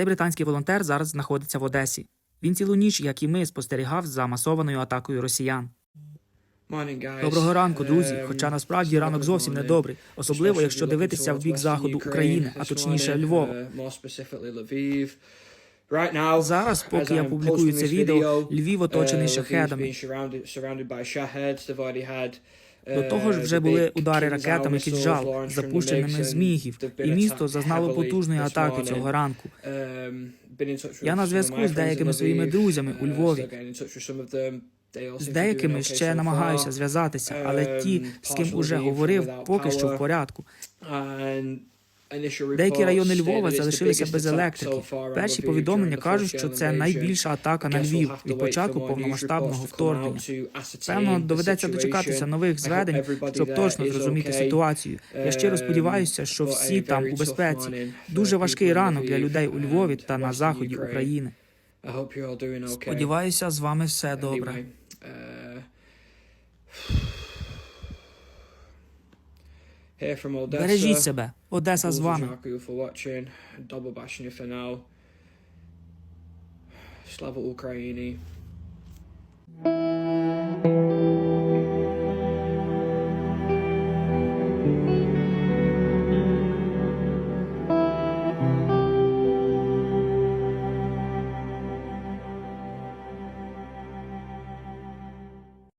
Цей британський волонтер зараз знаходиться в Одесі. Він цілу ніч, як і ми, спостерігав за масованою атакою росіян. Доброго ранку, друзі. Хоча насправді ранок зовсім не добрий, особливо якщо дивитися в бік заходу України, а точніше Львова. Зараз, поки я публікую це відео, Львів оточений шахедами. До того ж, вже були удари ракетами кіджал, запущеними з мігів, і місто зазнало потужної атаки цього ранку. Я на зв'язку з деякими своїми друзями у Львові. З деякими ще намагаюся зв'язатися, але ті, з ким уже говорив, поки що в порядку. Деякі райони Львова залишилися без електрики. Перші повідомлення кажуть, що це найбільша атака на Львів від початку повномасштабного вторгнення. Певно, доведеться дочекатися нових зведень, щоб точно зрозуміти ситуацію. Я щиро сподіваюся, що всі там у безпеці. Дуже важкий ранок для людей у Львові та на заході України. Сподіваюся, з вами все добре. Бережіть себе, Одеса з вами. Слава Україні.